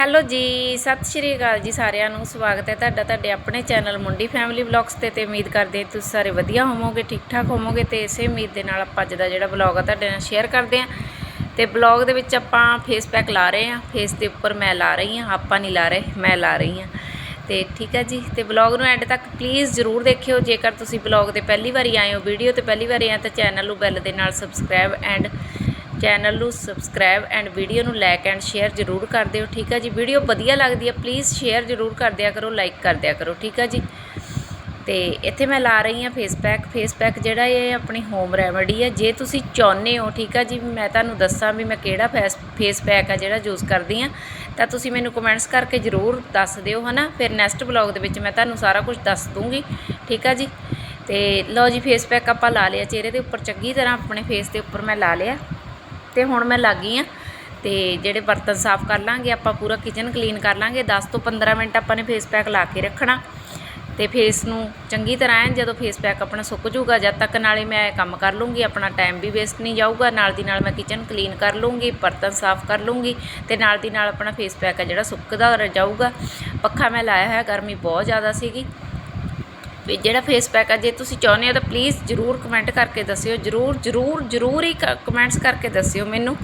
Hello ਜੀ, ਸਤਿ ਸ਼੍ਰੀ ਅਕਾਲ ਜੀ ਸਾਰਿਆਂ ਨੂੰ, ਸਵਾਗਤ ਹੈ ਤੁਹਾਡਾ ਤੁਹਾਡੇ ਆਪਣੇ ਚੈਨਲ ਮੁੰਡੀ ਫੈਮਿਲੀ ਵਲੌਗਸ ਤੇ ਤੇ ਉਮੀਦ ਕਰਦੇ ਹਾਂ ਤੁਸੀਂ ਸਾਰੇ ਵਧੀਆ ਹੋਵੋਗੇ ਠੀਕ ਠਾਕ ਹੋਵੋਗੇ ਤੇ ਇਸੇ ਉਮੀਦ ਦੇ ਨਾਲ ਆਪਾਂ ਅੱਜ ਦਾ ਜਿਹੜਾ ਵਲੌਗ ਆ ਤੁਹਾਡੇ ਨਾਲ ਸ਼ੇਅਰ ਕਰਦੇ ਹਾਂ। ਤੇ ਵਲੌਗ ਦੇ ਵਿੱਚ ਆਪਾਂ ਫੇਸ ਪੈਕ ਲਾ ਰਹੇ ਹਾਂ ਫੇਸ ਦੇ ਉੱਪਰ ਮੈਂ ਲਾ ਰਹੀ ਹਾਂ, ਆਪਾਂ ਨਹੀਂ ਲਾ ਰਹੇ, ਮੈਂ ਲਾ ਰਹੀ ਹਾਂ। ਤੇ ਠੀਕ ਹੈ ਜੀ, ਤੇ ਵਲੌਗ ਨੂੰ ਐਂਡ ਤੱਕ ਪਲੀਜ਼ ਜ਼ਰੂਰ ਦੇਖਿਓ, ਜੇਕਰ ਤੁਸੀਂ ਵਲੌਗ ਤੇ ਪਹਿਲੀ ਵਾਰੀ ਆਏ ਹੋ ਵੀਡੀਓ ਤੇ ਪਹਿਲੀ ਵਾਰੀ ਆਏ ਤਾਂ ਚੈਨਲ ਨੂੰ ਬੈਲ ਦੇ ਨਾਲ ਸਬਸਕ੍ਰਾਈਬ ਐਂਡ ਚੈਨਲ ਨੂੰ ਸਬਸਕ੍ਰਾਈਬ ਐਂਡ ਵੀਡੀਓ ਨੂੰ ਲਾਈਕ ਐਂਡ ਸ਼ੇਅਰ ਜ਼ਰੂਰ ਕਰ ਦਿਓ, ਠੀਕ ਆ ਜੀ? ਵੀਡੀਓ ਵਧੀਆ ਲੱਗਦੀ ਹੈ ਪਲੀਜ਼ ਸ਼ੇਅਰ ਜ਼ਰੂਰ ਕਰ ਦਿਆ ਕਰੋ ਲਾਈਕ ਕਰ ਦਿਆ ਕਰੋ, ਠੀਕ ਆ ਜੀ? ਤੇ ਇੱਥੇ ਮੈਂ ਲਾ ਰਹੀ ਹਾਂ ਫੇਸ ਪੈਕ ਫੇਸ ਪੈਕ ਜਿਹੜਾ ਇਹ ਆਪਣੀ ਹੋਮ ਰੈਮਡੀ ਹੈ ਜੇ ਤੁਸੀਂ ਚਾਹੁੰਦੇ ਹੋ, ਠੀਕ ਆ ਜੀ? ਮੈਂ ਤੁਹਾਨੂੰ ਦੱਸਾਂ ਵੀ ਮੈਂ ਕਿਹੜਾ ਫੇਸ ਫੇਸ ਪੈਕ ਆ ਜਿਹੜਾ ਯੂਜ਼ ਕਰਦੀ ਹਾਂ ਤਾਂ ਤੁਸੀਂ ਮੈਨੂੰ ਕਮੈਂਟਸ ਕਰਕੇ ਜ਼ਰੂਰ ਦੱਸ ਦਿਓ, ਹਨਾ? ਫਿਰ ਨੈਕਸਟ ਵਲੌਗ ਦੇ ਵਿੱਚ ਮੈਂ ਤੁਹਾਨੂੰ ਸਾਰਾ ਕੁਝ ਦੱਸ ਦੂੰਗੀ, ਠੀਕ ਆ ਜੀ? ਤੇ ਲਓ ਜੀ ਫੇਸ ਪੈਕ ਆਪਾਂ ਲਾ ਲਿਆ, ਚਿਹਰੇ ਦੇ ਉੱਪਰ ਚੰਗੀ ਤਰ੍ਹਾਂ ਆਪਣੇ ਫੇਸ ਦੇ ਉੱਪਰ ਮੈਂ ਲਾ ਲਿਆ। ਤੇ ਹੁਣ ਮੈਂ ਲੱਗੀ ਆ। ਤੇ ਜਿਹੜੇ ਬਰਤਨ ਸਾਫ਼ ਕਰ ਲਾਂਗੇ, ਆਪਾਂ ਪੂਰਾ ਕਿਚਨ ਕਲੀਨ ਕਰ ਲਾਂਗੇ। 10 ਤੋਂ 15 ਮਿੰਟ ਆਪਾਂ ਨੇ ਫੇਸ ਪੈਕ ਲਾ ਕੇ ਰੱਖਣਾ। ਤੇ ਫੇਸ ਨੂੰ ਚੰਗੀ ਤਰ੍ਹਾਂ ਐਨ ਜਦੋਂ ਫੇਸ ਪੈਕ ਆਪਣਾ ਸੁੱਕ ਜੂਗਾ ਜਦ ਤੱਕ ਨਾਲੇ ਮੈਂ ਕੰਮ ਕਰ ਲੂੰਗੀ, ਆਪਣਾ ਟਾਈਮ ਵੀ ਵੇਸਟ ਨਹੀਂ ਜਾਊਗਾ। ਨਾਲ ਦੀ ਨਾਲ ਮੈਂ ਕਿਚਨ ਕਲੀਨ ਕਰ ਲੂੰਗੀ, ਬਰਤਨ ਸਾਫ਼ ਕਰ ਲੂੰਗੀ ਤੇ ਨਾਲ ਦੀ ਨਾਲ ਆਪਣਾ ਫੇਸ ਪੈਕ ਹੈ ਜਿਹੜਾ ਸੁੱਕਦਾ ਜਾਊਗਾ। ਪੱਖਾ ਮੈਂ ਲਾਇਆ ਹੋਇਆ, ਗਰਮੀ ਬਹੁਤ ਜ਼ਿਆਦਾ ਸੀਗੀ। ਵੀ ਜਿਹੜਾ ਫੇਸ ਪੈਕ ਆ, ਜੇ ਤੁਸੀਂ ਚਾਹੁੰਦੇ ਹੋ ਤਾਂ ਪਲੀਜ਼ ਜਰੂਰ ਕਮੈਂਟ ਕਰਕੇ ਦੱਸਿਓ, ਜਰੂਰ ਜਰੂਰ ਜਰੂਰ ਹੀ ਕਮੈਂਟਸ ਕਰਕੇ ਦੱਸਿਓ ਮੈਨੂੰ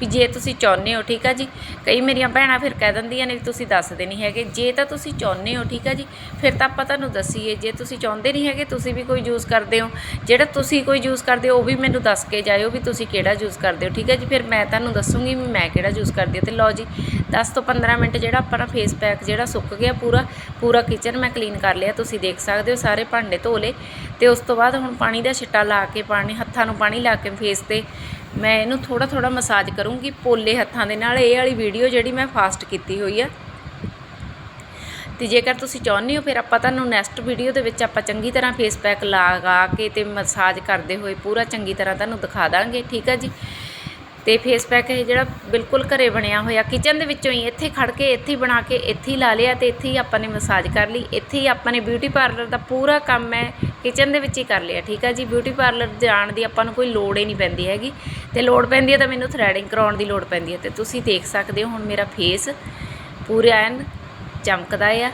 ਵੀ ਜੇ ਤੁਸੀਂ ਚਾਹੁੰਦੇ ਹੋ, ਠੀਕ ਆ ਜੀ? ਕਈ ਮੇਰੀਆਂ ਭੈਣਾਂ ਫਿਰ ਕਹਿ ਦਿੰਦੀਆਂ ਨੇ ਵੀ ਤੁਸੀਂ ਦੱਸਦੇ ਨਹੀਂ ਹੈਗੇ, ਜੇ ਤਾਂ ਤੁਸੀਂ ਚਾਹੁੰਦੇ ਹੋ, ਠੀਕ ਆ ਜੀ, ਫਿਰ ਤਾਂ ਆਪਾਂ ਤੁਹਾਨੂੰ ਦੱਸੀਏ, ਜੇ ਤੁਸੀਂ ਚਾਹੁੰਦੇ ਨਹੀਂ ਹੈਗੇ, ਤੁਸੀਂ ਵੀ ਕੋਈ ਯੂਜ਼ ਕਰਦੇ ਹੋ, ਜਿਹੜਾ ਤੁਸੀਂ ਕੋਈ ਯੂਜ਼ ਕਰਦੇ ਹੋ, ਉਹ ਵੀ ਮੈਨੂੰ ਦੱਸ ਕੇ ਜਾਇਓ ਵੀ ਤੁਸੀਂ ਕਿਹੜਾ ਯੂਜ਼ ਕਰਦੇ ਹੋ, ਠੀਕ ਹੈ ਜੀ? ਫਿਰ ਮੈਂ ਤੁਹਾਨੂੰ ਦੱਸੂਗੀ ਵੀ ਮੈਂ ਕਿਹੜਾ ਯੂਜ਼ ਕਰਦੀ ਹਾਂ, ਤੇ ਲਓ ਜੀ 10 ਤੋਂ 15 ਮਿੰਟ ਜਿਹੜਾ ਆਪਣਾ ਫੇਸ ਪੈਕ ਜਿਹੜਾ ਸੁੱਕ ਗਿਆ ਪੂਰਾ ਪੂਰਾ ਕਿਚਨ ਮੈਂ ਕਲੀਨ ਕਰ ਲਿਆ, ਤੁਸੀਂ ਦੇਖ ਸਕਦੇ ਹੋ ਸਾਰੇ ਭਾਂਡੇ ਧੋ ਲਏ ਤੇ ਉਸ ਤੋਂ ਬਾਅਦ ਹੁਣ ਪਾਣੀ ਦਾ ਛਿੱਟਾ ਲਾ ਕੇ ਪਾਣੀ, ਹੱਥਾਂ ਨੂੰ ਪਾਣੀ ਲਾ ਕੇ ਫੇਸ ਤੇ ਮੈਂ ਇਹਨੂੰ ਥੋੜਾ ਥੋੜਾ ਮਸਾਜ ਕਰੂੰਗੀ, ਪੋਲੇ ਹੱਥਾਂ ਦੇ ਨਾਲ ਇਹ ਵਾਲੀ ਵੀਡੀਓ ਜਿਹੜੀ ਮੈਂ ਫਾਸਟ ਕੀਤੀ ਹੋਈ ਆ। ਤੇ ਜੇਕਰ ਤੁਸੀਂ ਚਾਹੁੰਦੇ ਹੋ, ਫਿਰ ਆਪਾਂ ਤੁਹਾਨੂੰ ਨੈਕਸਟ ਵੀਡੀਓ ਦੇ ਵਿੱਚ ਆਪਾਂ ਚੰਗੀ ਤਰ੍ਹਾਂ ਫੇਸ ਪੈਕ ਲਗਾ ਕੇ ਤੇ ਮਸਾਜ ਕਰਦੇ ਹੋਏ ਪੂਰਾ ਚੰਗੀ ਤਰ੍ਹਾਂ ਤੁਹਾਨੂੰ ਦਿਖਾ ਦਾਂਗੇ, ਠੀਕ ਆ ਜੀ? ਤੇ ਫੇਸ ਪੈਕ ਇਹ ਜਿਹੜਾ ਬਿਲਕੁਲ ਘਰੇ ਬਣਿਆ ਹੋਇਆ ਕਿਚਨ ਦੇ ਵਿੱਚੋਂ ਹੀ ਇੱਥੇ ਖੜ ਕੇ, ਇੱਥੇ ਹੀ ਬਣਾ ਕੇ, ਇੱਥੇ ਹੀ ਲਾ ਲਿਆ ਤੇ ਇੱਥੇ ਹੀ ਆਪਾਂ ਨੇ ਮਸਾਜ ਕਰ ਲਈ। ਇੱਥੇ ਹੀ ਆਪਾਂ ਨੇ ਬਿਊਟੀ ਪਾਰਲਰ ਦਾ ਪੂਰਾ ਕੰਮ ਹੈ ਕਿਚਨ ਦੇ ਵਿੱਚ ਹੀ ਕਰ ਲਿਆ, ਠੀਕ ਆ ਜੀ? ਬਿਊਟੀ ਪਾਰਲਰ ਜਾਣ ਦੀ ਆਪਾਂ ਨੂੰ ਕੋਈ ਲੋੜ ਹੀ ਨਹੀਂ ਪੈਂਦੀ ਹੈਗੀ। ਤੇ ਲੋੜ ਪੈਂਦੀ ਹੈ ਤਾਂ ਮੈਨੂੰ ਥਰੈਡਿੰਗ ਕਰਾਉਣ ਦੀ ਲੋੜ ਪੈਂਦੀ ਹੈ ਤੇ ਤੁਸੀਂ ਦੇਖ ਸਕਦੇ ਹੋ, ਹੁਣ ਮੇਰਾ ਫੇਸ ਪੂਰਾ ਐਨ ਚਮਕਦਾ ਆ।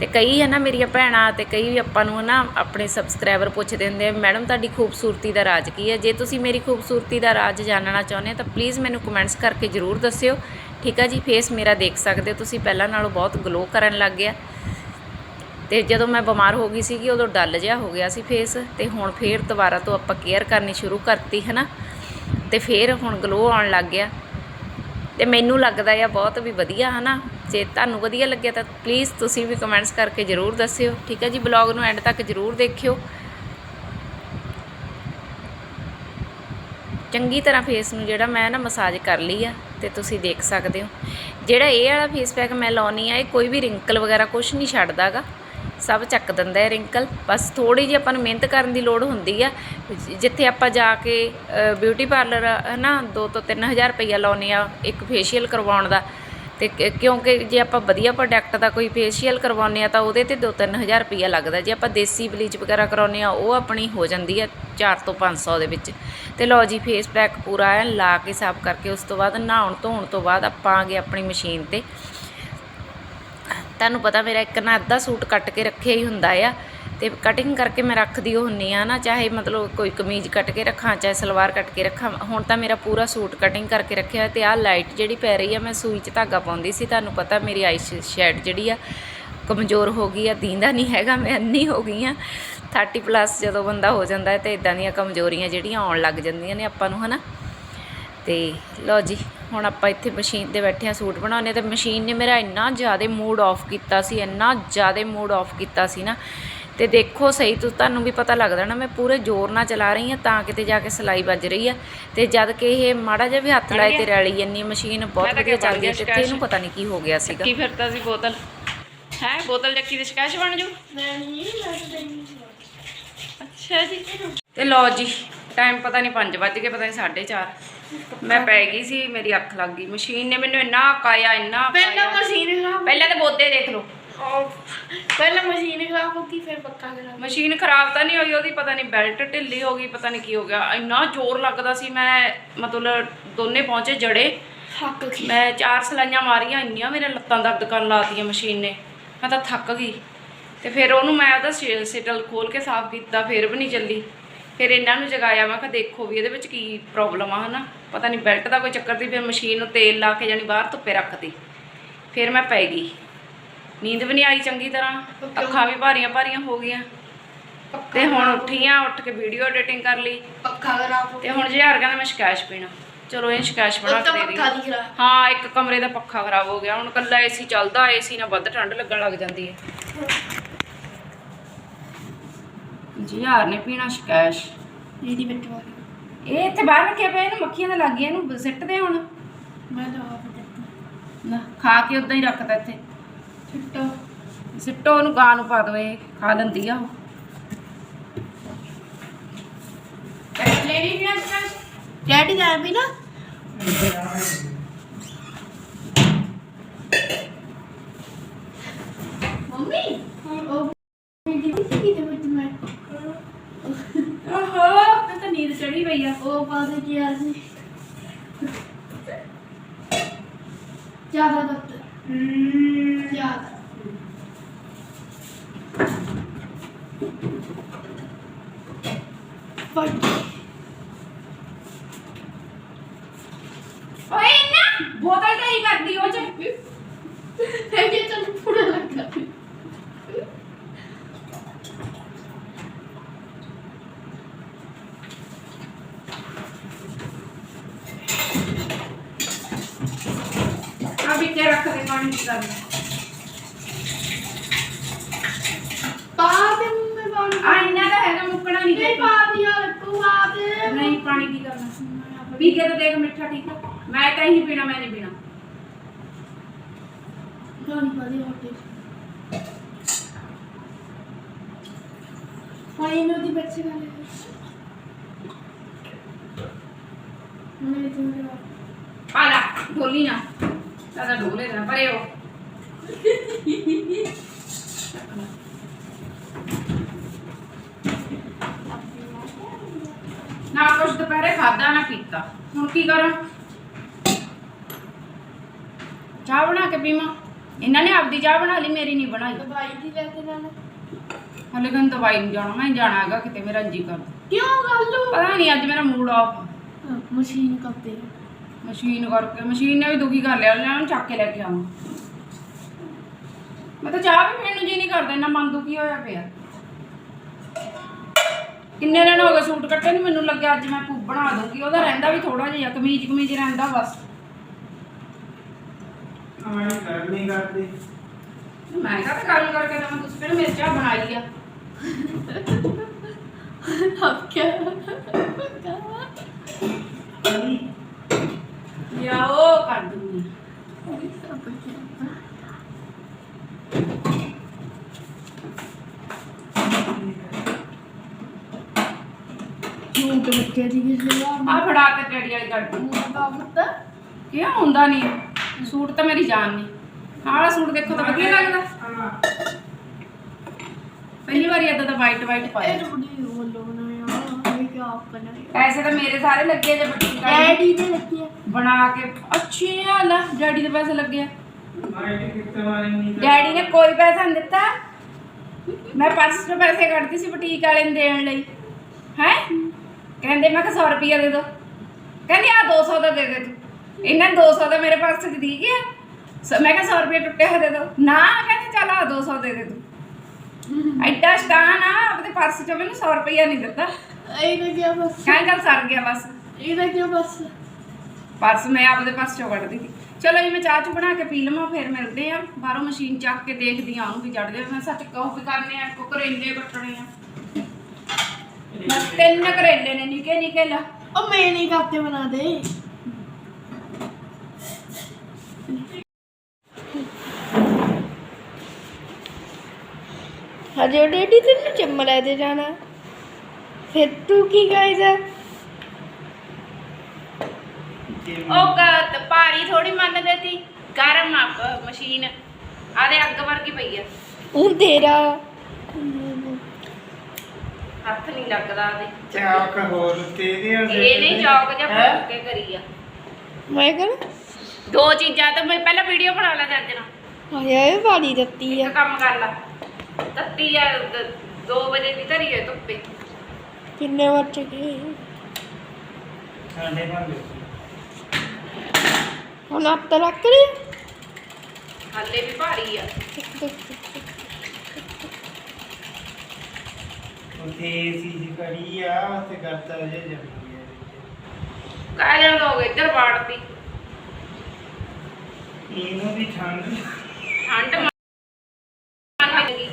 ਤੇ ਕਈ ਹੈ ਨਾ ਮੇਰੀਆਂ ਭੈਣਾਂ ਤੇ ਕਈ ਵੀ ਆਪਾਂ ਨੂੰ ਨਾ ਆਪਣੇ ਸਬਸਕ੍ਰਾਈਬਰ ਪੁੱਛਦੇ ਹੁੰਦੇ ਮੈਡਮ, ਤੁਹਾਡੀ ਖੂਬਸੂਰਤੀ ਦਾ ਰਾਜ ਕੀ ਹੈ? ਜੇ ਤੁਸੀਂ ਮੇਰੀ ਖੂਬਸੂਰਤੀ ਦਾ ਰਾਜ ਜਾਣਨਾ ਚਾਹੁੰਦੇ ਹੋ ਤਾਂ ਪਲੀਜ਼ ਮੈਨੂੰ ਕਮੈਂਟਸ ਕਰਕੇ ਜ਼ਰੂਰ ਦੱਸਿਓ। ਠੀਕ ਆ ਜੀ ਫੇਸ ਮੇਰਾ ਦੇਖ ਸਕਦੇ ਹੋ ਤੁਸੀਂ, ਪਹਿਲਾਂ ਨਾਲੋਂ ਬਹੁਤ ਗਲੋ ਕਰਨ ਲੱਗ ਗਿਆ। ਤੇ ਜਦੋਂ ਮੈਂ ਬਿਮਾਰ ਹੋ ਗਈ ਸੀਗੀ, ਉਦੋਂ ਡੱਲ ਜਿਹਾ ਹੋ ਗਿਆ ਸੀ ਫੇਸ ਤੇ ਹੁਣ ਫੇਰ ਦੁਬਾਰਾ ਤੋਂ ਆਪਾਂ ਕੇਅਰ ਕਰਨੀ ਸ਼ੁਰੂ ਕਰਤੀ ਹੈ ਨਾ ਤੇ ਫੇਰ ਹੁਣ ਗਲੋ ਆਉਣ ਲੱਗ ਗਿਆ। ਤੇ ਮੈਨੂੰ ਲੱਗਦਾ ਆ ਬਹੁਤ ਵੀ ਵਧੀਆ, ਹਨਾ? ਜੇ ਤੁਹਾਨੂੰ ਵਧੀਆ ਲੱਗਿਆ ਤਾਂ ਪਲੀਜ਼ ਤੁਸੀਂ ਵੀ ਕਮੈਂਟਸ ਕਰਕੇ ਜ਼ਰੂਰ ਦੱਸਿਓ। ਠੀਕ ਹੈ ਜੀ? ਬਲੌਗ ਨੂੰ ਐਂਡ ਤੱਕ ਜ਼ਰੂਰ ਦੇਖਿਓ। ਚੰਗੀ ਤਰ੍ਹਾਂ ਫੇਸ ਨੂੰ ਜਿਹੜਾ ਮੈਂ ਨਾ ਮਸਾਜ ਕਰ ਲਈ ਆ ਤੇ ਤੁਸੀਂ ਦੇਖ ਸਕਦੇ ਹੋ। ਜਿਹੜਾ ਇਹ ਵਾਲਾ ਫੇਸ ਪੈਕ ਮੈਂ ਲਾਉਣੀ ਆ, ਇਹ ਕੋਈ ਵੀ ਰਿੰਕਲ ਵਗੈਰਾ ਕੁਝ ਨਹੀਂ ਛੱਡਦਾਗਾ। ਸਭ ਚੱਕ ਦਿੰਦਾ ਹੈ ਰਿੰਕਲ ਬਸ ਥੋੜੀ ਜਿਹੀ ਆਪਾਂ ਨੂੰ ਮਿਹਨਤ ਕਰਨ ਦੀ ਲੋੜ ਹੁੰਦੀ ਆ। ਜਿੱਥੇ ਆਪਾਂ ਜਾ ਕੇ ਬਿਊਟੀ ਪਾਰਲਰ ਹੈ ਨਾ 2 ਤੋਂ 3000 ਰੁਪਈਆ ਲਾਉਨੇ ਆ ਇੱਕ ਫੇਸ਼ੀਅਲ ਕਰਵਾਉਣ ਦਾ। ਤੇ ਕਿ- ਕਿਉਂਕਿ ਜੇ ਆਪਾਂ ਵਧੀਆ ਪ੍ਰੋਡਕਟ ਦਾ ਕੋਈ ਫੇਸ਼ੀਅਲ ਕਰਵਾਉਂਦੇ ਆ ਤਾਂ ਉਹਦੇ ਤੇ 2-3000 ਰੁਪਈਆ ਲੱਗਦਾ। ਜੇ ਆਪਾਂ ਦੇਸੀ ਬਲੀਚ ਵਗੈਰਾ ਕਰਾਉਂਦੇ ਆ ਉਹ ਆਪਣੀ ਹੋ ਜਾਂਦੀ ਆ 4 ਤੋਂ 500 ਦੇ ਵਿੱਚ। ਤੇ ਲਓ ਜੀ ਫੇਸ ਪੈਕ ਪੂਰਾ ਐਨ ਲਾ ਕੇ ਸਾਫ਼ ਕਰਕੇ ਉਸ ਤੋਂ ਬਾਅਦ ਨਹਾਉਣ ਧੋਣ ਤੋਂ ਬਾਅਦ ਆਪਾਂ ਆ ਗਏ ਆਪਣੀ ਮਸ਼ੀਨ ਤੇ। ਤੁਹਾਨੂੰ ਪਤਾ ਮੇਰਾ ਇੱਕ ਨਾ ਅੱਧਾ ਸੂਟ ਕੱਟ ਕੇ ਰੱਖਿਆ ਹੀ ਹੁੰਦਾ ਆ। ਤੇ ਕਟਿੰਗ ਕਰਕੇ ਮੈਂ ਰੱਖਦੀ ਉਹ ਹੁੰਨੀ ਆ ਨਾ, ਚਾਹੇ ਮਤਲਬ ਕੋਈ ਕਮੀਜ਼ ਕੱਟ ਕੇ ਰੱਖਾਂ, ਚਾਹੇ ਸਲਵਾਰ ਕੱਟ ਕੇ ਰੱਖਾਂ, ਹੁਣ ਤਾਂ ਮੇਰਾ ਪੂਰਾ ਸੂਟ ਕਟਿੰਗ ਕਰਕੇ ਰੱਖਿਆ ਹੋਇਆ ਤੇ ਆਹ ਲਾਈਟ ਜਿਹੜੀ ਪੈ ਰਹੀ ਆ, ਮੈਂ ਸੂਈ 'ਚ ਧਾਗਾ ਪਾਉਂਦੀ ਸੀ, ਤੁਹਾਨੂੰ ਪਤਾ ਮੇਰੀ ਆਈ ਸ਼ੈਡ ਜਿਹੜੀ ਆ, ਕਮਜ਼ੋਰ ਹੋ ਗਈ ਆ, ਦੀਂਦਾ ਨਹੀਂ ਹੈਗਾ, ਮੈਂ ਅੰਨੀ ਹੋ ਗਈ ਆ। 30 ਪਲੱਸ ਜਦੋਂ ਬੰਦਾ ਹੋ ਜਾਂਦਾ ਹੈ ਤੇ ਇਦਾਂ ਦੀਆਂ ਕਮਜ਼ੋਰੀਆਂ ਜਿਹੜੀਆਂ ਆਉਣ ਲੱਗ ਜਾਂਦੀਆਂ ਨੇ ਆਪਾਂ ਨੂੰ, ਹਨਾ? ਤੇ ਲਓ ਜੀ, ਹੁਣ ਆਪਾਂ ਇੱਥੇ ਮਸ਼ੀਨ ਤੇ ਬੈਠੇ ਆ, ਸੂਟ ਬਣਾਉਣੇ ਤੇ ਮਸ਼ੀਨ ਨੇ ਮੇਰਾ ਇੰਨਾ ਜ਼ਿਆਦਾ ਮੂਡ ਆਫ ਕੀਤਾ ਸੀ, ਇੰਨਾ ਜ਼ਿਆਦਾ ਮੂਡ ਆਫ ਕੀਤਾ ਸੀ ਨਾ ਤੇ ਦੇਖੋ ਸਹੀ ਤੁ ਤੁਹਾਨੂੰ ਵੀ ਪਤਾ ਲੱਗਦਾ ਨਾ ਮੈਂ ਪੂਰੇ ਜ਼ੋਰ ਨਾਲ ਚਲਾ ਰਹੀ ਆ ਤਾਂ ਕਿਤੇ ਜਾ ਕੇ ਸਲਾਈ ਵੱਜ ਰਹੀ ਆ। ਤੇ ਜਦ ਕਿ ਇਹ ਮਾੜਾ ਜਿਹਾ ਵੀ ਹੱਥ ਲਾਏ ਤੇ ਰੈਲੀ ਜੰਨੀ ਮਸ਼ੀਨ ਬਹੁਤ ਵਧੀਆ ਚੱਲਦੀ ਹੈ ਤੇ ਇਹਨੂੰ ਪਤਾ ਨਹੀਂ ਕੀ ਹੋ ਗਿਆ ਸੀਗਾ। ਕੀ ਫਿਰਦਾ ਸੀ ਬੋਤਲ। ਹੈ ਬੋਤਲ ਚੱਕੀ ਦੀ ਸ਼ਿਕਾਇਤ ਬਣ ਜੂ? ਅੱਛਾ ਜੀ। ਤੇ ਲਓ ਜੀ ਟਾਈਮ ਪਤਾ ਨਹੀਂ 5 ਵੱਜ ਗਏ ਪਤਾ ਨਹੀਂ 4:30 ਮੈਂ ਪੈ ਗਈ ਸੀ ਮੇਰੀ ਅੱਖ ਲੱਗ ਗਈ। ਮਸ਼ੀਨ ਨੇ ਮੈਨੂੰ ਇੰਨਾ ਕਾਇਆ ਇੰਨਾ ਪਹਿਲਾਂ ਮਸ਼ੀਨ ਖਰਾਬ ਪਹਿਲਾਂ ਤੇ ਬੋਦੇ ਦੇਖ ਲਓ। ਪਹਿਲਾਂ ਮਸ਼ੀਨ ਖਰਾਬ ਹੋ ਗਈ ਫਿਰ ਪੱਕਾ ਖਰਾਬ ਮਸ਼ੀਨ ਖਰਾਬ ਤਾਂ ਨਹੀਂ ਹੋਈ ਉਹਦੀ ਪਤਾ ਨਹੀਂ ਬੈਲਟ ਢਿੱਲੀ ਹੋ ਗਈ ਪਤਾ ਨਹੀਂ ਕੀ ਹੋ ਗਿਆ। ਇੰਨਾ ਜ਼ੋਰ ਲੱਗਦਾ ਸੀ ਮੈਂ ਮਤਲਬ ਦੋਨੇ ਪਹੁੰਚੇ ਜੜੇ। ਹੱਕ ਕੀ ਮੈਂ ਚਾਰ ਸਲਾਈਆਂ ਮਾਰੀਆਂ ਇੰਨੀਆਂ ਮੇਰੇ ਲੱਤਾਂ ਦਰਦ ਕਰਨ ਲਾਤੀਆਂ ਮਸ਼ੀਨ ਨੇ। ਮੈਂ ਤਾਂ ਥੱਕ ਗਈ। ਤੇ ਫਿਰ ਉਹਨੂੰ ਮੈਂ ਉਹਦਾ ਸੀ- ਸਿਟਲ ਖੋਲ ਕੇ ਸਾਫ਼ ਕੀਤਾ ਫਿਰ ਵੀ ਨਹੀਂ ਚੱਲੀ। ਫਿਰ ਇਹਨਾਂ ਨੂੰ ਜਗਾਇਆ ਮੈਂ ਕਿਹਾ ਦੇਖੋ ਵੀ ਇਹਦੇ ਵਿੱਚ ਕੀ ਪ੍ਰੋਬਲਮ ਆ ਹਨਾ। ਪਤਾ ਨਹੀਂ ਬੈਲਟ ਦਾ ਕੋਈ ਚੱਕਰ ਸੀ ਫਿਰ ਮਸ਼ੀਨ ਨੂੰ ਤੇਲ ਲਾ ਕੇ ਜਾਣੀ ਬਾਹਰ ਧੁੱਪੇ ਰੱਖਤੀ। ਫਿਰ ਮੈਂ ਪੈ ਗਈ। ਨੀਂਦ ਵੀ ਨਹੀਂ ਆਈ ਚੰਗੀ ਤਰ੍ਹਾਂ ਅੱਖਾਂ ਵੀ ਭਾਰੀਆਂ ਭਾਰੀਆਂ ਹੋ ਗਈਆਂ। ਤੇ ਹੁਣ ਉੱਠੀ ਆ ਉੱਠ ਕੇ ਵੀਡੀਓ ਐਡੀਟਿੰਗ ਕਰ ਲਈ। ਪੱਖਾ ਖਰਾਬ ਤੇ ਹੁਣ ਜਿਹਾਰ ਕਹਿੰਦਾ ਮੈਂ ਸ਼ਿਕਾਇਤ ਪੀਣਾ। ਚਲੋ ਇਹ ਸ਼ਿਕਾਇਤ ਬਣਾ ਕੇ ਦੇ ਰਹੀ। ਹਾਂ ਇੱਕ ਕਮਰੇ ਦਾ ਪੱਖਾ ਖਰਾਬ ਹੋ ਗਿਆ। ਹੁਣ ਕੱਲਾ ਏਸੀ ਚੱਲਦਾ ਏਸੀ ਨਾਲ ਵੱਧ ਠੰਡ ਲੱਗਣ ਲੱਗ ਜਾਂਦੀ ਹੈ। ਜਿਹਾਰ ਨੇ ਪੀਣਾ ਇਹਦੀ ਵਾਲੀ ਇਹ ਇੱਥੇ ਬਾਹਰ ਰੱਖਿਆ ਪਿਆ ਇਹਨੂੰ ਮੱਖੀਆਂ ਤਾਂ ਲੱਗ ਗਈਆਂ ਇਹਨੂੰ ਸਿੱਟ ਦੇ ਹੁਣ। ਮੈਂ ਤਾਂ ਆਪ ਨਾ ਖਾ ਕੇ ਉਦਾਂ ਹੀ ਰੱਖਦਾ ਇੱਥੇ। ਛਿੱਟੋ ਸਿੱਟੋ ਉਹਨੂੰ ਗਾਂ ਨੂੰ ਪਾ ਦੋ ਇਹ ਖਾ ਲੈਂਦੀ ਆ ਲੈਣੀ ਵੀ ਅੱਜ ਡੈਡੀ ਦਾ ਵੀ ਨਾ। ਮੰਮੀ ਉਹ ਮੇਰੀ ਕੀ ਦੇ ਵਿੱਚ ਮੈਂ? ਓਹੋ ਮੈਂ ਤਾਂ ਨੀਂਦ ਚੜੀ ਪਈ ਆ। ਉਹ ਪਾਦੇ ਕੀ ਆ ਸੀ ਜ਼ਿਆਦਾ ਦੱਤ ਜ਼ਿਆਦਾ ਫਟ ਓਏ ਨਾ ਬੋਤਲ ਢਾਈ ਕਰਦੀ ਉਹ ਚ। ਹੈ ਕਿ ਤੈਨੂੰ ਪੂਰਾ ਲੱਗਾ ਆ ਵਿੱਚ ਰੱਖ ਦੇ, ਪਾਣੀ ਦੀ ਗੱਲ ਪਾ ਦੇ ਮੈਂ ਪਾਣੀ ਆ ਇੰਨਾ ਤਾਂ ਪਾ ਦਿਆ ਨਹੀਂ ਪਾਣੀ ਕੀ ਕਰਨਾ ਪੀ ਕੇ ਤਾਂ ਦੇਖ ਮਿੱਠਾ ਠੀਕ ਆ। ਮੈਂ ਤਾਂ ਹੀ ਪੀਣਾ ਮੈਂ ਨਹੀਂ ਪੀਣਾ। ਪਾਣੀ ਪਾ ਦੇ ਹੋਟੇ ਪਾਣੀ ਨੂੰ ਦੀ ਬੱਚੇ ਵਾਲੇ ਮੇਰੇ ਤੋਂ ਮੇਰਾ ਆ ਲੈ ਢੋਲੀ ਨਾ। ਤਾਂ ਢੋਲੇ ਨਾ ਪਰੇ ਹੋ। ਕੁਛ ਦੁਪਹਿਰੇ ਖਾਦਾ ਨਾ ਪੀਤਾ। ਹੁਣ ਕੀ ਕਰਾਂ? ਚਾਹ ਬਣਾ ਕੇ ਪੀਵਾਂ। ਇਹਨਾਂ ਨੇ ਆਪਦੀ ਚਾਹ ਬਣਾ ਲਈ ਮੇਰੀ ਨਹੀਂ ਬਣਾਈ। ਦਵਾਈ ਦੀ ਲੈ ਕੇ ਜਾਣਾ? ਹਲੇ ਕਹਿੰਦਾ ਦਵਾਈ ਨਹੀਂ ਜਾਣਾ ਮੈਂ ਜਾਣਾ ਹੈਗਾ ਕਿਤੇ ਮੇਰਾ ਜੀ ਕਰ ਕਿਉਂ ਗੱਲ ਪਤਾ ਨਹੀਂ ਅੱਜ ਮੇਰਾ ਮੂਡ ਆਫ ਮਸ਼ੀਨ ਕੱਪੇ ਮਸ਼ੀਨ ਕਰਕੇ ਮਸ਼ੀਨ ਨੇ ਵੀ ਦੁਖੀ ਕਰ ਲਿਆ ਲੈ ਉਹਨੂੰ ਚੱਕ ਕੇ ਲੈ ਕੇ ਆਵਾਂ। ਮੈਂ ਤਾਂ ਚਾਹ ਵੀ ਪੀਣ ਨੂੰ ਜੀ ਨਹੀਂ ਕਰਦਾ ਇੰਨਾ ਮਨ ਦੁਖੀ ਹੋਇਆ ਪਿਆ। ਕਿੰਨੇ ਦਿਨ ਹੋ ਗਏ ਸੂਟ ਕੱਟੇ ਨੂੰ? ਮੈਨੂੰ ਲੱਗਿਆ ਅੱਜ ਮੈਂ ਖੂਬ ਬਣਾ ਦੂੰਗੀ ਉਹਦਾ ਰਹਿੰਦਾ ਵੀ ਥੋੜਾ ਜਿਹਾ ਕਮੀਜ਼ ਕਮੀਜ਼ ਰਹਿੰਦਾ ਬਸ। ਆਣੀ ਕਰਨੀ ਕਰਦੇ। ਮੈਂ ਕਿਹਾ ਤਾਂ ਗੱਲ ਕਰਕੇ ਤਾਂ ਮੈਂ ਤੁਸੀਂ ਕਿਹੜੇ ਮੇਰੇ ਚਾਹ ਬਣਾਈ ਆ? ਅਬ ਕੀ ਜਾਂ ਉਹ ਕਰ ਦੂੰਗੀ। ਦਾ ਆ ਫੜਾ ਕੇ ਡੈਡੀ ਵਾਲੀ ਪੁੱਤ ਕਿਉਂ ਹੁੰਦਾ ਨਹੀਂ ਸੂਟ ਤਾਂ ਮੇਰੀ ਜਾਨ ਨਹੀਂ ਆਹ ਵਾਲਾ ਸੂਟ ਦੇਖੋ ਤਾਂ ਵਧੀਆ ਲੱਗਦਾ। ਪਹਿਲੀ ਵਾਰੀ ਏਦਾਂ ਦਾ ਵਾਈਟ ਵਾਈਟ ਪਾਇਆ। ਇਹ ਰੋੜੀ ਬੋਲੋ ਨਾ ਯਾਰ ਇਹ ਕੀ ਆਪ ਬਣਾਇਆ ਪੈਸੇ ਤਾਂ ਮੇਰੇ ਸਾਰੇ ਲੱਗੇ ਜੇ ਬੱਟੀ ਕਾਲੀ ਡੈਡੀ ਨੇ ਲੱਗੀ ਬਣਾ ਕੇ। ਅੱਛੇ ਆ ਲੈ ਡੈਡੀ ਦੇ ਪੈਸੇ ਲੱਗੇ ਆ। ਡੈਡੀ ਨੇ ਕੋਈ ਪੈਸਾ ਨਹੀਂ ਦਿੱਤਾ। ਮੈਂ ਪੈਸੇ ਕੱਢਦੀ ਸੀ ਬੁਟੀਕ ਵਾਲੇ ਨੂੰ ਦੇਣ ਲਈ। ਹੈ? ਕਹਿੰਦੇ ਮੈਂ ਕਿਹਾ 100 ਰੁਪਇਆ ਦੇ ਦੋ। ਕਹਿੰਦੇ ਆ 200 ਦਾ ਦੇ ਦੇ ਤੂੰ। ਇਹਨਾਂ ਨੇ 200 ਦਾ ਮੇਰੇ ਪਰਸ 'ਚ ਦੀ ਗਿਆ ਸ- ਮੈਂ ਕਿਹਾ 100 ਰੁਪਇਆ ਟੁੱਟਿਆ ਹੋਇਆ ਦੇ ਦੋ। ਨਾ ਕਹਿੰਦੇ ਚੱਲ ਆ 200 ਦੇ ਦੇ ਤੂੰ। ਐਡਾ ਸ਼ਤਾਨ ਆ ਆਪਣੇ ਪਰਸ 'ਚੋਂ ਮੈਨੂੰ 100 ਰੁਪਇਆ ਨਹੀਂ ਦਿੱਤਾ। ਇਹ ਨਾ ਗਿਆ ਬਸ। ਕਹਿੰਦੇ ਚੱਲ ਸਰ ਗਿਆ ਬਸ। ਇਹ ਨਾ ਗਿਆ ਬਸ। ਪਰਸ ਮੈਂ ਆਪਦੇ ਪਰਸ ਚੋਂ ਕੱਢਦੀ ਸੀ। ਚਲੋ ਜੀ ਮੈਂ ਚਾਹ ਚੂ ਬਣਾ ਕੇ ਪੀ ਲਵਾਂ ਫਿਰ ਮਿਲਦੇ ਆ ਬਾਹਰੋਂ ਮਸ਼ੀਨ ਚੱਕ ਕੇ ਦੇਖਦੀ ਆ ਉਹਨੂੰ ਵੀ ਜੜਦੇ ਮੈਂ ਸੱਚ ਕਹੋ ਵੀ ਕਰਨੇ ਆ ਕੋ ਕਰੇਲੇ ਕੱਟਣੇ ਆ। ਤਿੰਨ ਕਰੇਲੇ ਨੇ ਨਿੱਕੇ ਨਿੱਕੇ ਲਾ। ਉਹ ਮੈਂ ਨਹੀਂ ਕਾਤੇ ਬਣਾ ਦੇ ਹਜੇ ਡੈਡੀ ਤੈਨੂੰ ਚੰਮ ਲੈ ਦੇ ਜਾਣਾ। ਫਿਰ ਤੂੰ ਕੀ ਕਹੇਗਾ ਉਹ ਕ- ਭਾਰੀ ਥੋੜੀ ਮੰਨਦੇ ਤੀ। ਗਰਮ ਆ ਪ- ਮਸ਼ੀਨ ਆਦੇ ਅੱਗ ਵਰਗੀ ਪਈ ਆ। ਉਹ ਤੇਰਾ। ਹੱਥ ਨਹੀਂ ਲੱਗਦਾ ਆਦੇ ਚਾਕ ਹੋਰ ਤੇਰੀਆਂ ਇਹ ਨਹੀਂ ਚੌਕ ਜਾਂ ਹੈਂ? ਫੁੱਕ ਕੇ ਕਰੀ ਆ? ਮੈਂ ਕਰ ਦੋ ਚੀਜ਼ਾਂ ਤਾਂ ਮੈਂ ਪਹਿਲਾਂ ਵੀਡੀਓ ਬਣਾ ਲਾ ਚੱਜ ਨਾਲ। ਹਾਏ ਵਾਲੀ ਦਿੱਤੀ ਆ। ਇੱਕ ਕੰਮ ਕਰ ਲਾ। ਤੱਤੀ ਆ 2 ਵਜੇ ਦੀ ਧਰੀ ਹੈ ਧੁੱਪੇ। ਕਿੰਨੇ ਵੱਜ ਗਏ ਸਾਡੇ ਭਾਂਡੇ ਹੁਣ ਆਪ ਤਾਂ ਰੱਖ ਲਈ। ਹਾਲੇ ਵੀ ਭਾਰੀ ਆ। ਉੱਥੇ ਏਸੀ ਦੀ ਕੜੀ ਆ ਉੱਥੇ ਕਰਤਾ ਜੇ ਜੰਮੀ ਹੈ ਕਾਹ ਜਣ ਦੋ ਇੱਧਰ ਬਾੜਤੀ ਇਹਨੂੰ ਵੀ ਠੰਡ। ਠੰਡ ਮੰਨ ਲੱਗੀ।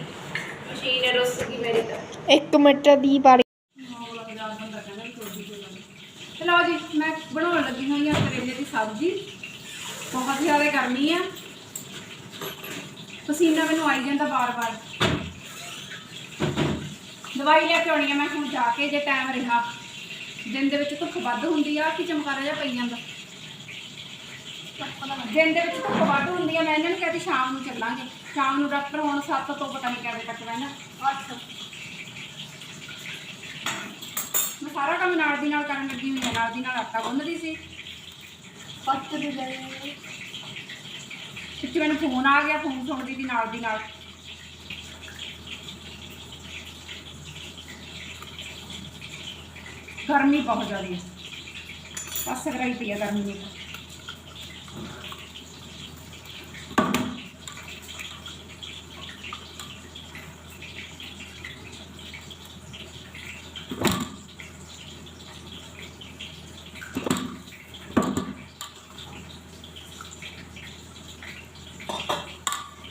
ਮਸ਼ੀਨ ਰੁੱਸ ਗਈ ਮੇਰੀ ਤਾਂ। ਇੱਕ ਮਿੰਟ ਦੀ ਵਾਰੀ। ਚਲੋ ਜੀ ਮੈਂ ਬਣਾਉਣ ਲੱਗੀ ਹੋਈ ਆ ਕਰੇਲੇ ਦੀ ਸਬਜ਼ੀ। ਬਹੁਤ ਜ਼ਿਆਦਾ ਗਰਮੀ ਆ। ਪਸੀਨਾ ਮੈਨੂੰ ਆਈ ਜਾਂਦਾ ਬਾਰ-ਬਾਰ। ਦਵਾਈ ਲੈ ਕੇ ਆਉਣੀ ਆ ਮੈਂ ਹੁਣ ਜਾ ਕੇ ਜੇ ਟਾਈਮ ਰਿਹਾ ਦਿਨ ਦੇ ਵਿੱਚ ਧੁੱਪ ਵੱਧ ਹੁੰਦੀ ਆ ਕਿ ਚਮਕਾਰਾ ਜਿਹਾ ਪਈ ਜਾਂਦਾ? ਦਿਨ ਦੇ ਵਿੱਚ ਧੁੱਪ ਵੱਧ ਹੁੰਦੀ ਆ ਮੈਂ ਇਹਨਾਂ ਨੂੰ ਕਹਿੰਦੀ ਸ਼ਾਮ ਨੂੰ ਚੱਲਾਂਗੇ। ਸ਼ਾਮ ਨੂੰ ਡਾਕਟਰ ਹੁਣ 7 ਤੋਂ ਪਤਾ ਨਹੀਂ ਕਦੇ ਤੱਕ ਰਹਿਣਾ। ਅੱਠ ਮੈਂ ਸਾਰਾ ਕੰਮ ਨਾਲ ਦੀ ਨਾਲ ਕਰਨ ਲੱਗੀ ਹੋਈ ਹਾਂ ਨਾਲ ਦੀ ਨਾਲ ਆਟਾ ਗੁੰਨਦੀ ਸੀ। ਪੱਤ ਦੇ ਜਾਏ ਪਿੱਛੇ ਮੈਨੂੰ ਫੋਨ ਆ ਗਿਆ ਫੋਨ ਸੁਣਦੀ ਦੀ ਨਾਲ ਦੀ ਨਾਲ। ਗਰਮੀ ਬਹੁਤ ਜ਼ਿਆਦਾ ਹੈ ਬਸ ਕਰਾਈ ਪਈ ਹੈ ਗਰਮੀ ਨੇ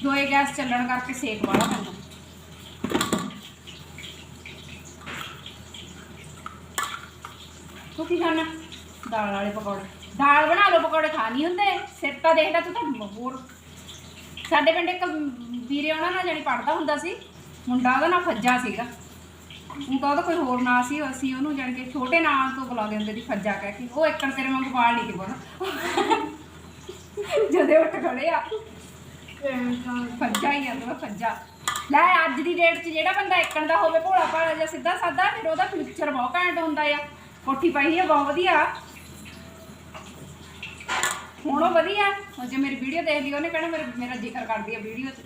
ਦੋਏ ਗੈਸ ਚੱਲਣ ਕਰਕੇ ਸੇਕ ਵਾਲਾ ਪੈਂਦਾ ਕੀ ਖਾਣਾ? ਦਾਲ ਵਾਲੇ ਪਕੌੜੇ। ਦਾਲ ਬਣਾ ਲਓ, ਪਕੌੜੇ ਖਾ ਨਹੀਂ ਹੁੰਦੇ। ਸਿਰ ਤਾਂ ਦੇਖ ਤੂੰ ਤਾਂ ਹੋਰ। ਸਾਡੇ ਪਿੰਡ ਇੱਕ ਵੀਰੇ ਉਹਨਾਂ ਨਾਲ ਜਾਣੀ ਪੜਦਾ ਹੁੰਦਾ ਸੀ। ਮੁੰਡਾ ਉਹਦਾ ਨਾਂ ਫੱਜਾ ਸੀਗਾ। ਉਹ ਤਾਂ ਉਹਦਾ ਕੋਈ ਹੋਰ ਨਾਂ ਸੀ, ਅਸੀਂ ਉਹਨੂੰ ਜਾਣੀ ਕਿ ਛੋਟੇ ਨਾਂ ਤੋਂ ਬੁਲਾਉਂਦੇ ਹੁੰਦੇ ਸੀ, ਫੱਜਾ ਕਹਿ ਕੇ। ਉਹ ਇੱਕਣ ਤੇਰੇ ਵਾਂਗ ਵਾਲ ਨਹੀਂ ਸੀ ਜਦੇ ਉੱਠ ਖੜੇ ਆ। ਫੱਜਾ ਹੀ ਆਂਦਾ ਫੱਜਾ। ਲੈ, ਅੱਜ ਦੀ ਡੇਟ 'ਚ ਜਿਹੜਾ ਬੰਦਾ ਇੱਕਣ ਦਾ ਹੋਵੇ, ਭੋਲਾ ਭਾਲਾ ਜਾਂ ਸਿੱਧਾ ਸਾਦਾ ਫਿਰ ਉਹਦਾ ਫਿਊਚਰ ਬਹੁਤ ਘੈਂਟ ਹੁੰਦਾ ਆ। ਕੋਠੀ ਪਾਈ ਆ ਬਹੁਤ ਵਧੀਆ। ਹੁਣ ਉਹ ਵਧੀਆ। ਜੇ ਮੇਰੀ ਵੀਡੀਓ ਦੇਖ ਲਈ ਉਹਨੇ ਕਹਿਣਾ ਮੇਰੇ ਮੇਰਾ ਜ਼ਿਕਰ ਕਰਦੀ ਆ ਵੀਡੀਓ 'ਚ।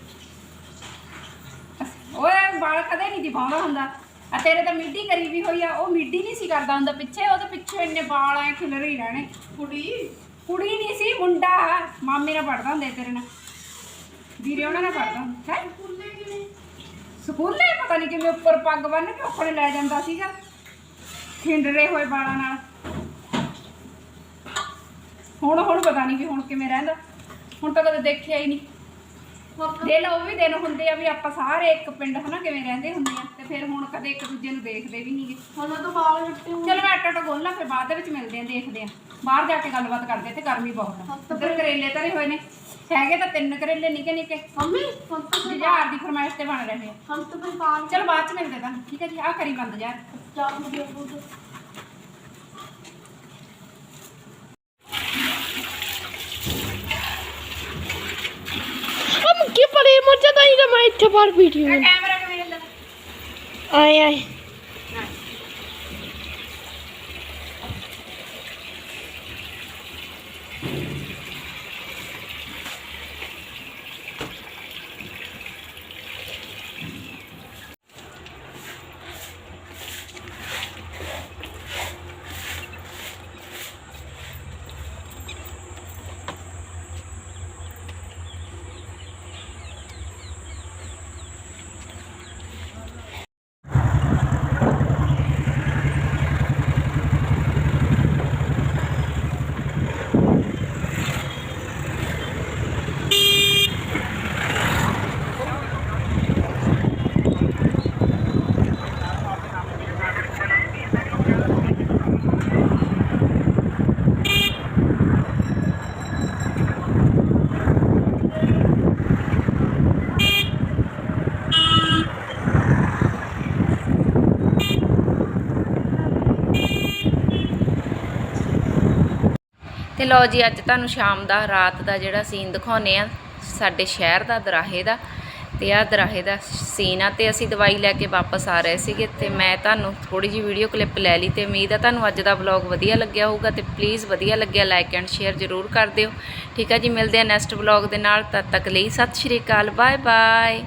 ਓਏ ਵਾਲ ਕਦੇ ਨਹੀਂ ਦਿਖਾਉਂਦਾ ਹੁੰਦਾ। ਆ ਤੇਰੇ ਤਾਂ ਮਿੱਡੀ ਕਰੀ ਵੀ ਹੋਈ ਆ ਉਹ ਮਿੱਡੀ ਨਹੀਂ ਸੀ ਕਰਦਾ ਹੁੰਦਾ ਪਿੱਛੇ ਉਹਦੇ ਪਿੱਛੇ ਇੰਨੇ ਵਾਲ ਐ ਖਿਲਰੇ ਹੀ ਰਹਿਣੇ। ਕੁੜੀ? ਕੁੜੀ ਨਹੀਂ ਸੀ ਮੁੰਡਾ। ਮਾਮੇ ਨਾਲ ਪੜਦਾ ਹੁੰਦੇ ਤੇਰੇ ਨਾਲ। ਵੀਰੇ ਉਹਨਾਂ ਨਾਲ ਪੜਦਾ ਹੁੰਦਾ ਹੈ ਸਕੂਲੇ ਪਤਾ ਨਹੀਂ ਕਿਵੇਂ ਉੱਪਰ ਪੱਗ ਬੰਨ ਕੇ ਉੱਪਰ ਲੈ ਜਾਂਦਾ ਸੀਗਾ। ਖਿੰਡਰੇ ਹੋਏ ਵਾਲਾਂ ਨਾਲ। ਹੁਣ ਹੁਣ ਪਤਾ ਨਹੀਂ ਵੀ ਹੁਣ ਕਿਵੇਂ ਰਹਿੰਦਾ। ਹੁਣ ਤਾਂ ਕਦੇ ਦੇਖਿਆ ਹੀ ਨਹੀਂ ਦਿਨ ਉਹ ਵੀ ਦਿਨ ਹੁੰਦੇ ਆ ਵੀ ਆਪਾਂ ਸਾਰੇ ਇੱਕ ਪਿੰਡ ਹਨਾ ਕਿਵੇਂ ਰਹਿੰਦੇ ਹੁੰਦੇ ਆ। ਤੇ ਫਿਰ ਹੁਣ ਕਦੇ ਇੱਕ ਦੂਜੇ ਨੂੰ ਦੇਖਦੇ ਵੀ ਨਹੀਂਗੇ ਹੁਣ ਤਾਂ ਬਾਲ ਕੱਟੇ ਚਲੋ ਮੈਂ ਆਟਾ ਟਾ ਗੋਲਣਾ ਫਿਰ ਬਾਅਦ ਦੇ ਵਿੱਚ ਮਿਲਦੇ ਆ ਦੇਖਦੇ ਆ। ਬਾਹਰ ਜਾ ਕੇ ਗੱਲਬਾਤ ਕਰਦੇ ਤੇ ਗਰਮੀ ਬਹੁਤ ਆ। ਉੱਧਰ ਕਰੇਲੇ ਧਰੇ ਹੋਏ ਨੇ। ਹੈਗੇ ਤਾਂ ਤਿੰਨ ਕਰੇਲੇ ਨਿੱਕੇ ਨਿੱਕੇ। ਮੰਮੀ ਹੁਣ ਤਾਂ ਦੀ ਫਰਮਾਇਸ਼ ਤੇ ਬਣ ਰਹੇ ਆ। ਹਮ ਤਾਂ ਬਾਲ ਚਲੋ ਬਾਅਦ ਚ ਮਿਲਦੇ ਤੁਹਾਨੂੰ ਠੀਕ ਹੈ ਜੀ? ਆ ਕਰੀ ਬੰਦ ਯਾਰ ਚਾਹ ਮੁਝੇ ਬੋਲ ਹਮ ਕੀ ਪਰੇ ਮੋਚਾ ਤਾਂ ਹੀ ਮੈਂ ਇੱਥੇ ਬਾਹਰ ਬੈਠੀ ਲਓ ਜੀ, ਅੱਜ ਤੁਹਾਨੂੰ ਸ਼ਾਮ ਦਾ, ਰਾਤ ਦਾ ਜਿਹੜਾ ਸੀਨ ਦਿਖਾਉਨੇ ਆ ਸਾਡੇ ਸ਼ਹਿਰ ਦਾ, ਦਰਾਹੇ ਦਾ। ਤੇ ਆ ਦਰਾਹੇ ਦਾ ਸੀਨ ਆ ਤੇ ਅਸੀਂ ਦਵਾਈ ਲੈ ਕੇ ਵਾਪਸ ਆ ਰਹੇ ਸੀਗੇ ਤੇ ਮੈਂ ਤੁਹਾਨੂੰ ਥੋੜੀ ਜਿਹੀ ਵੀਡੀਓ ਕਲਿੱਪ ਲੈ ਲਈ ਤੇ ਉਮੀਦ ਆ ਤੁਹਾਨੂੰ ਅੱਜ ਦਾ ਵਲੌਗ ਵਧੀਆ ਲੱਗਿਆ ਹੋਊਗਾ ਤੇ ਪਲੀਜ਼ ਵਧੀਆ ਲੱਗਿਆ ਲਾਈਕ ਐਂਡ ਸ਼ੇਅਰ ਜ਼ਰੂਰ ਕਰ ਦਿਓ। ਠੀਕ ਆ ਜੀ, ਮਿਲਦੇ ਆ ਨੈਕਸਟ ਵਲੌਗ ਦੇ ਨਾਲ, ਤਦ ਤੱਕ ਲਈ ਸਤਿ ਸ਼੍ਰੀ ਅਕਾਲ ਬਾਏ ਬਾਏ